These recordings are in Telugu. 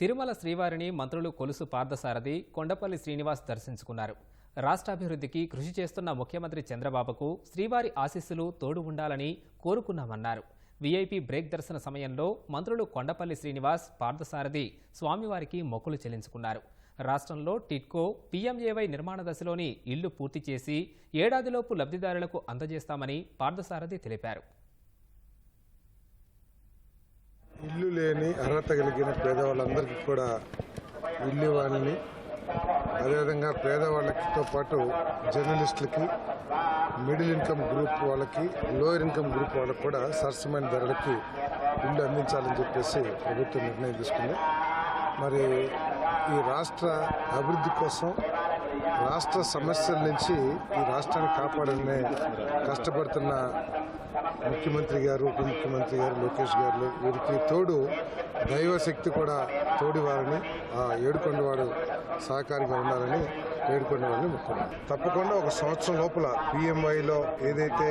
తిరుమల శ్రీవారిని మంత్రులు కొలుసు పార్థసారథి కొండపల్లి శ్రీనివాస్ దర్శించుకున్నారు. రాష్ట్రాభివృద్ధికి కృషి చేస్తున్న ముఖ్యమంత్రి చంద్రబాబుకు శ్రీవారి ఆశీస్సులు తోడు ఉండాలని కోరుకున్నామన్నారు. వీఐపీ బ్రేక్ దర్శన సమయంలో మంత్రులు కొండపల్లి శ్రీనివాస్ పార్థసారథి స్వామివారికి మొక్కులు చెల్లించుకున్నారు. రాష్ట్రంలో టిట్కో పీఎంఏవై నిర్మాణ దశలోని ఇళ్ళు పూర్తి చేసి ఏడాదిలోపు లబ్ధిదారులకు అందజేస్తామని పార్థసారథి తెలిపారు. ఇల్లు అర్హత కలిగిన పేదవాళ్ళందరికీ కూడా ఇల్లు ఇవ్వాలని అదేవిధంగా పేదవాళ్ళతో పాటు జర్నలిస్టులకి మిడిల్ ఇన్కమ్ గ్రూప్ వాళ్ళకి లోయర్ ఇన్కమ్ గ్రూప్ వాళ్ళకి కూడా సరసమైన ధరలకి ఇల్లు అందించాలని చెప్పేసి ప్రభుత్వం నిర్ణయం తీసుకుంది. మరి ఈ రాష్ట్ర అభివృద్ధి కోసం రాష్ట్ర సమస్యల నుంచి ఈ రాష్ట్రాన్ని కాపాడాలనే కష్టపడుతున్న ముఖ్యమంత్రి గారు ఉప ముఖ్యమంత్రి గారు లోకేష్ గారు వీరికి తోడు దైవశక్తి కూడా తోడివారని ఆ ఏడుకొండవాడు సహకారిగా ఉండాలని ఏడుకొండవాడిని ముఖ్యం తప్పకుండా ఒక సంవత్సరం లోపల పిఎంఐలో ఏదైతే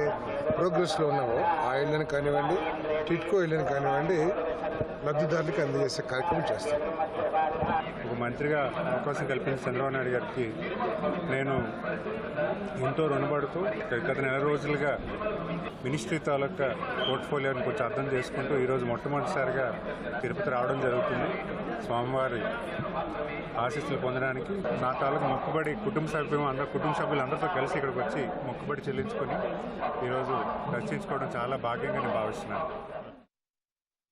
ప్రోగ్రెస్లో ఉన్నావో ఆ ఇళ్ళని కానివ్వండి టిట్కో ఇళ్ళని కానివ్వండి లబ్ధిదారులకు అందజేసే కార్యక్రమం చేస్తాం. ఒక మంత్రిగా అవకాశం కల్పించిన చంద్రబాబు నాయుడు గారికి నేను ఎంతో రుణపడుతూ గత నెల రోజులుగా మినిస్ట్రీ తాలూకా పోర్ట్ఫోలియోని కొంచెం అర్థం చేసుకుంటూ ఈరోజు మొట్టమొదటిసారిగా తిరుపతి రావడం జరుగుతుంది. స్వామివారి ఆశీస్సులు పొందడానికి నా తాలూకు మొక్కుబడి కుటుంబ సభ్యులు అందరూ కుటుంబ సభ్యులందరితో కలిసి ఇక్కడికి వచ్చి మొక్కుబడి చెల్లించుకొని ఈరోజు దర్శించుకోవడం చాలా భాగ్యంగా నేను భావిస్తున్నాను.